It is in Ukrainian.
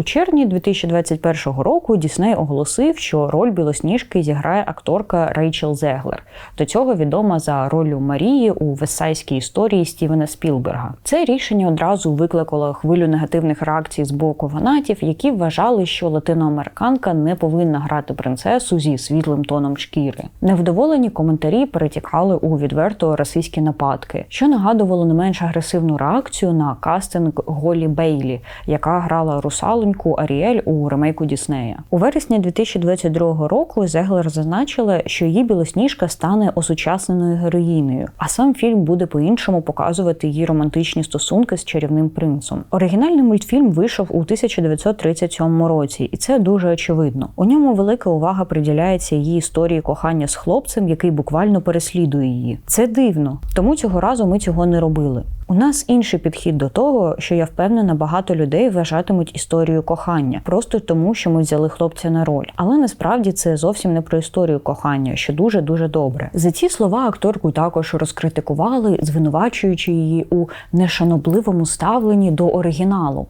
У червні 2021 року Дісней оголосив, що роль білосніжки зіграє акторка Рейчел Зеглер. До цього відома за ролью Марії у весайській історії Стівена Спілберга. Це рішення одразу викликало хвилю негативних реакцій з боку фанатів, які вважали, що латиноамериканка не повинна грати принцесу зі світлим тоном шкіри. Невдоволені коментарі перетікали у відверто расистські нападки, що нагадувало не менш агресивну реакцію на кастинг Голі Бейлі, яка грала русалоньку Аріель у ремейку Діснея. У вересні 2022 року Зеглер зазначила, що її білосніжка стане осучасненою героїнею, а сам фільм буде по-іншому показувати її романтичні стосунки з чарівним принцом. Оригінальний мультфільм вийшов у 1937 році, і це дуже очевидно. У ньому велика увага приділяється її історії кохання з хлопцем, який буквально переслідує її. Це дивно, тому цього разу ми цього не робили. У нас інший підхід до того, що я впевнена, багато людей вважатимуть історію кохання просто тому, що ми взяли хлопця на роль. Але насправді це зовсім не про історію кохання, що дуже дуже добре. За ці слова акторку також розкритикували, звинувачуючи її у нешанобливому ставленні до оригіналу.